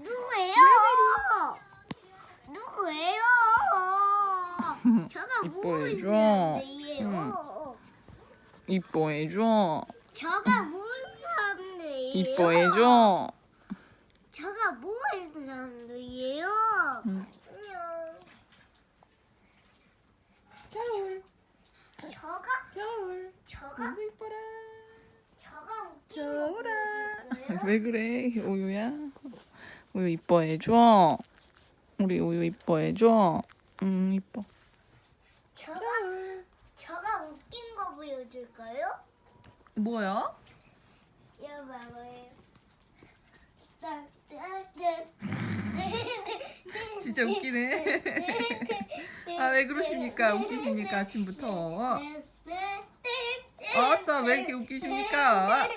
누구예요? 누구예요? 저가 이뻐해줘. 네, 응. 이뻐해줘. 저가 모르는 사람들이에요. 이뻐해줘. 저가 뭐 모르는 사람들이에요. 응. 안녕. 저가 저가 이뻐라. 저가 웃기는 거왜 그래, 오유야? 우유 이뻐해줘. 우리 우유 이뻐해줘. 응, 이뻐. 저가 저가 웃긴 거 보여줄까요? 뭐야? 이거 봐봐요. 진짜 웃기네. 아, 왜 그러십니까? 웃기십니까? 아침부터. 아따, 왜 이렇게 웃기십니까?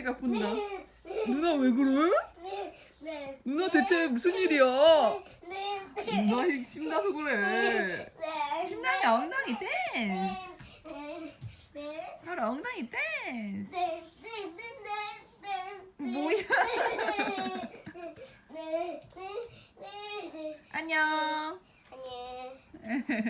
사이가 군다. 네, 네. 누나 왜 그래? 네, 누나 대체 무슨 일이야? 누나 신나서 그래. 신나게 엉덩이 댄스. 하루 엉덩이 댄스. 뭐야? 안녕. 안녕.